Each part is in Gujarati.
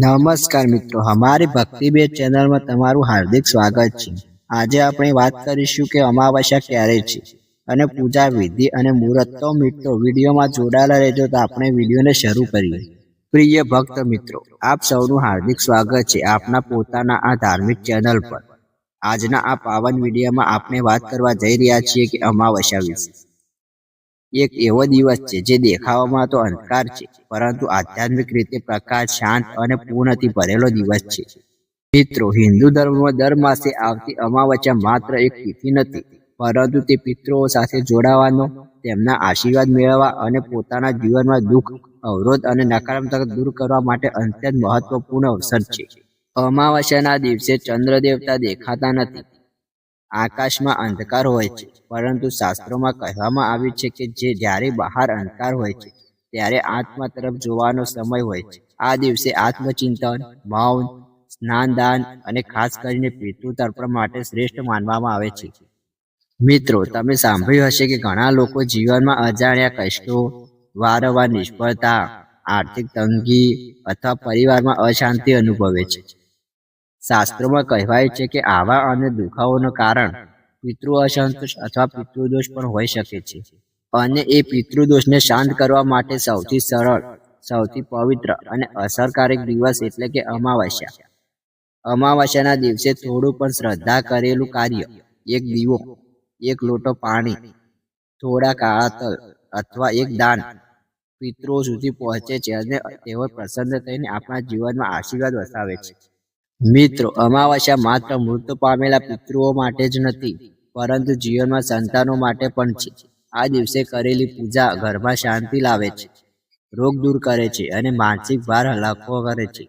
નમસ્કાર મિત્રો, અમારી ભક્તિ બે ચેનલમાં તમારું હાર્દિક સ્વાગત છે. આજે આપણે વાત કરીશું કે અમાવસ્યા ક્યારે છે અને પૂજા વિધિ અને મુહૂર્ત તો મિત્રો, વિડીયોમાં જોડાયેલા રહેજો તો આપણે વિડીયોને શરૂ કરીએ. પ્રિય ભક્ત મિત્રો, આપ સૌનું હાર્દિક સ્વાગત છે આપના પોતાના આ ધાર્મિક ચેનલ પર. આજના આ પાવન વિડીયોમાં આપણે વાત કરવા જઈ રહ્યા છીએ કે અમાવસ્યા વિશે. એક એવો દિવસ છે જે દેખાવામાં તો અંધકાર છે, પરંતુ આધ્યાત્મિક રીતે પ્રકાશ શાંત અને પૂર્ણથી ભરેલો દિવસ છે. મિત્રો હિન્દુ ધર્મમાં દર માસે આવતી અમાવસ્યા માત્ર એક તિથિ નથી, પરંતુ તે પિતૃઓ સાથે જોડાવાનો, તેમના આશીર્વાદ મેળવવા અને પોતાના જીવનમાં દુઃખ, અવરોધ અને નકારાત્મક દૂર કરવા માટે અત્યંત મહત્વપૂર્ણ અવસર છે. અમાવસ્યાના દિવસે ચંદ્ર દેવતા દેખાતા નથી આકાશમાં અંધકાર હોય છે. પરંતુ શાસ્ત્રોમાં કહેવામાં આવ્યું છે કે જે જ્યારે બહાર અંધકાર હોય છે, ત્યારે આત્મા તરફ જોવાનો સમય હોય છે. આ દિવસે આત્મચિંતન, મૌન, સ્નાનદાન અને ખાસ કરીને પિતૃ તર્પણ માટે શ્રેષ્ઠ માનવામાં આવે છે. મિત્રો, તમે સાંભળ્યું હશે કે ઘણા લોકો જીવનમાં અજાણ્યા કષ્ટો, વારંવાર નિષ્ફળતા, આર્થિક તંગી અથવા પરિવારમાં અશાંતિ અનુભવે છે. શાસ્ત્રોમાં કહેવાય છે કે આવા અને દુખાવોનું કારણ પિતૃ અસંતોષ અથવા પિતૃદોષ પણ હોઈ શકે છે. અને એ પિતૃદોષને શાંત કરવા માટે સૌથી સરળ, સૌથી પવિત્ર અને અસરકારક દિવસ એટલે કે અમાવાસ્યા. અમાવસ્યાના દિવસે થોડું પણ શ્રદ્ધા કરેલું કાર્ય, એક દીવો, એક લોટો પાણી, થોડા કાળા તલ અથવા એક દાન પિતૃઓ સુધી પહોંચે છે અને તેઓ પ્રસન્ન થઈને આપણા જીવનમાં આશીર્વાદ વસાવે છે. મિત્રો, અમાવસ્યા માત્ર મૃત પામેલા પિતૃઓ માટે જ નથી, પરંતુ જીવનમાં સંતાનો માટે પણ છે. આ દિવસે કરેલી પૂજા ઘરમાં શાંતિ લાવે છે, રોગ દૂર કરે છે અને માનસિક ભાર હલાકો કરે છે.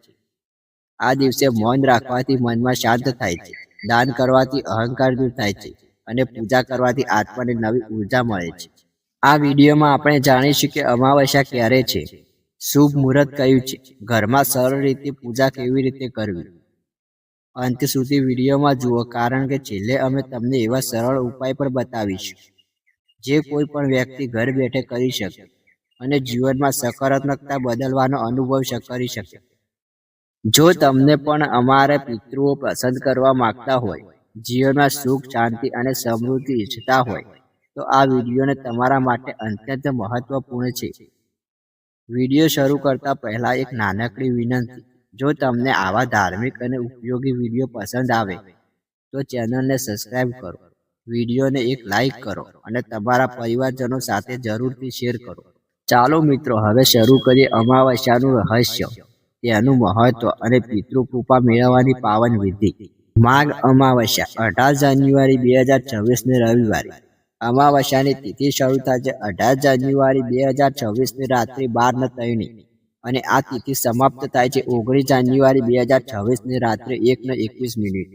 આ દિવસે મૌન રાખવાથી મનમાં શાંત થાય છે, દાન કરવાથી અહંકાર દૂર થાય છે અને પૂજા કરવાથી આત્માને નવી ઊર્જા મળે છે. આ વિડીયોમાં આપણે જાણીશું કે અમાવસ્યા ક્યારે છે. શુભ મુહૂર્ત કયું છે? ઘરમાં સરળ રીતે પૂજા કેવી રીતે કરવી? અંત સુધી વિડીયોમાં જુઓ, કારણ કે છેલ્લે અમે તમને એવા સરળ ઉપાય પણ બતાવીશું, જે કોઈ પણ વ્યક્તિ ઘર બેઠે કરી શકે અને જીવનમાં સકારાત્મકતા બદલવાનો અનુભવ કરી શકે. જો તમને પણ અમારા પિતૃઓ પસંદ કરવા માંગતા હોય, જીવનમાં સુખ, શાંતિ અને સમૃદ્ધિ ઈચ્છતા હોય, તો આ વિડીયોને તમારા માટે અત્યંત મહત્વપૂર્ણ છે. વીડિયો શરૂ કરતા પહેલા એક નાનકડી વિનંતી. જો તમને આવા ધાર્મિક અને ઉપયોગી વીડિયો પસંદ આવે, તો ચેનલને સબસ્ક્રાઇબ કરો. વિડીયોને એક લાઇક કરો અને તમારા પરિવારજનો સાથે જરૂરથી શેર કરો. ચાલો મિત્રો, હવે શરૂ કરીએ અમાવસ્યાનું રહસ્ય. તેનું મહત્વ અને પિતૃકૃપા મેળવવાની પાવન વિધિ. માઘ અમાવસ્યા, અઢાર જાન્યુઆરી બે હજાર છવ્વીસને રવિવારે. અમાવસ્યાની તિથિ શરૂ થાય છે અઢાર જાન્યુઆરી બે હજાર છવ્વીસની રાત્રે બાર ને ત્રણે અને આ તિથિ સમાપ્ત થાય છે ઓગણીસ જાન્યુઆરી બે હજાર છવ્વીસની રાત્રે એક ને એકવીસ મિનિટ.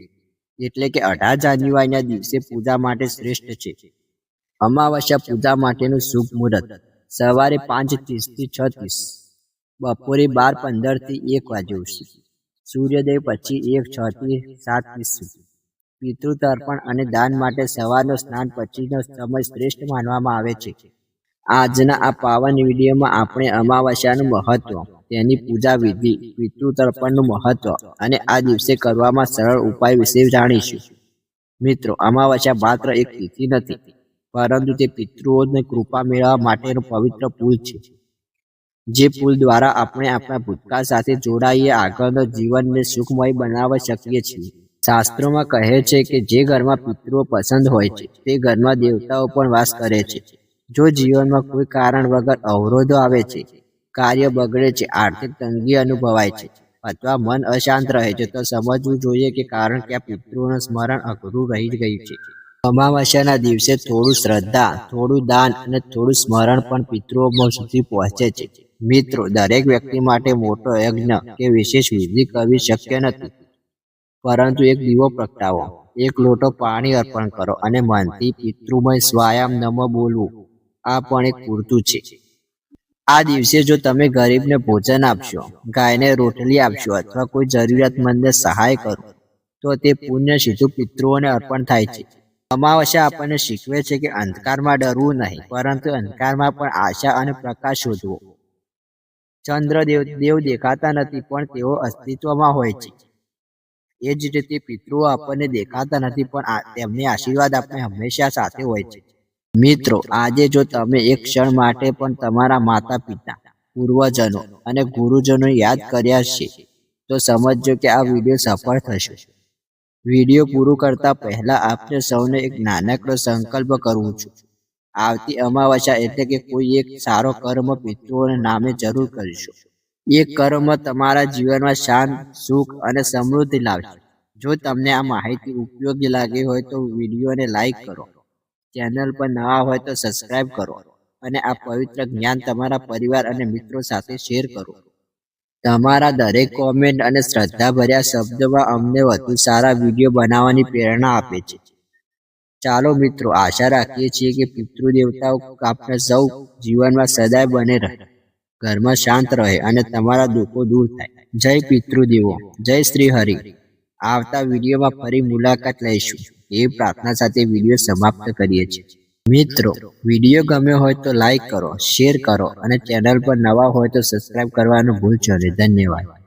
એટલે કે અઢાર જાન્યુઆરીના દિવસે પૂજા માટે શ્રેષ્ઠ છે. અમાવસ્યા પૂજા માટેનું શુભ મુહૂર્ત. સવારે પાંચ ત્રીસથી છ ત્રીસ. બપોરે બાર પંદરથી એક વાગે સુધી સૂર્યોદય પછી એક, છ થી સાત ત્રીસ સુધી. પિતૃ તર્પણ અને દાન માટે સવારનો સ્નાન પછીનો સમય શ્રેષ્ઠ માનવામાં આવે છે. આજના આ પાવન વિડીયોમાં આપણે અમાવસ્યાનું મહત્વ, તેની પૂજા વિધિ પિતૃ તર્પણનું મહત્વ અને આ દિવસે કરવામાં સરળ ઉપાય વિશે જાણીશું. મિત્રો, અમાવસ્યા માત્ર એક તિથિ નથી, પરંતુ તે પિતૃઓને કૃપા મેળવવા માટેનું પવિત્ર પુલ છે. જે પુલ દ્વારા આપણે આપણા ભૂતકાળ સાથે જોડાઈએ, આગળના જીવનને સુખમય બનાવી શકીએ છીએ. શાસ્ત્રોમાં કહે છે કે જે ઘરમાં પિતૃઓ પસંદ હોય છે, તે ઘરમાં દેવતાઓ પણ વાસ કરે છે. જો જીવનમાં કોઈ કારણ વગર અવરોધો આવે છે, કાર્ય બગડે છે, આર્થિક તંગી અનુભવાય છે, અથવા મન અશાંત રહે છે, તો સમજવું જોઈએ કે કારણ કે આ પિતૃનું સ્મરણ અઘરું રહી ગયું છે. અમાવાસ્યાના દિવસે થોડું શ્રદ્ધા, થોડું દાન અને થોડું સ્મરણ પણ પિતૃઓ સુધી પહોંચે છે. મિત્રો, દરેક વ્યક્તિ માટે મોટો યજ્ઞ કે વિશેષ વિધિ કરવી શક્ય નથી. પરંતુ એક દીવો પ્રગટાવો, એક લોટો પાણી અર્પણ કરો અને મનથી પિતૃમય સ્વાયામ નમ બોલવું. આ પણ એક પૂરતું છે. આ દિવસે જો તમે ગરીબને ભોજન આપશો, ગાયને રોટલી આપશો અથવા કોઈ જરૂરિયાતમંદને સહાય કરો, તો તે પુણ્ય સીધું પિતૃઓને અર્પણ થાય છે. અમાવસ્યા આપણને શીખવે છે કે અંધકારમાં ડરવું નહીં, પરંતુ અંધકારમાં પણ આશા અને પ્રકાશ શોધવો. ચંદ્ર દેવ દેવ દેખાતા નથી, પણ તેઓ અસ્તિત્વમાં હોય છે. એ જ રીતે પિતૃઓ આપણને દેખાતા નથી, પણ તેમની આશીર્વાદ આપણે હંમેશા સાથે હોય છે. મિત્રો, આજે જો તમે એક ક્ષણ માટે પણ તમારા માતા પિતા પૂર્વજનો અને ગુરુજનો યાદ કર્યા છે તો સમજજો કે આ વીડિયો સફળ થશે. વીડિયો પૂરું કરતા પહેલા આપને સૌને એક નાનકડો સંકલ્પ કરું છું. આવતી અમાવસ્યા એટલે કે કોઈ એક સારો કર્મ પિતૃઓના નામે જરૂર કરીશું. એ કર્મ તમારા જીવનમાં શાંત, સુખ અને સમૃદ્ધિ લાવશે. જો તમને આ માહિતી ઉપયોગી લાગી હોય તો વિડીયોને લાઈક કરો. ચેનલ પર નવા હોય તો સબસ્ક્રાઇબ કરો અને આ પવિત્ર જ્ઞાન તમારા પરિવાર અને મિત્રો સાથે શેર કરો. તમારા દરેક કોમેન્ટ અને શ્રદ્ધાભર્યા શબ્દમાં અમને વધુ સારા વીડિયો બનાવવાની પ્રેરણા આપે છે. ચાલો મિત્રો, આશા રાખીએ છીએ કે પિતૃદેવતાઓ આપણા સૌ જીવનમાં સદાય બને રહે. ઘરમાં શાંત રહે અને તમારા દુઃખો દૂર થાય. જય પિતૃદેવો, જય શ્રી હરિ. આવતા વિડીયોમાં ફરી મુલાકાત લઈશું. એ પ્રાર્થના સાથે વીડિયો સમાપ્ત કરીએ છીએ. મિત્રો, વીડિયો ગમ્યો હોય તો લાઈક કરો શેર કરો અને ચેનલ પર નવા હોય તો સબસ્ક્રાઈબ કરવાનું ભૂલશો નહીં. ધન્યવાદ.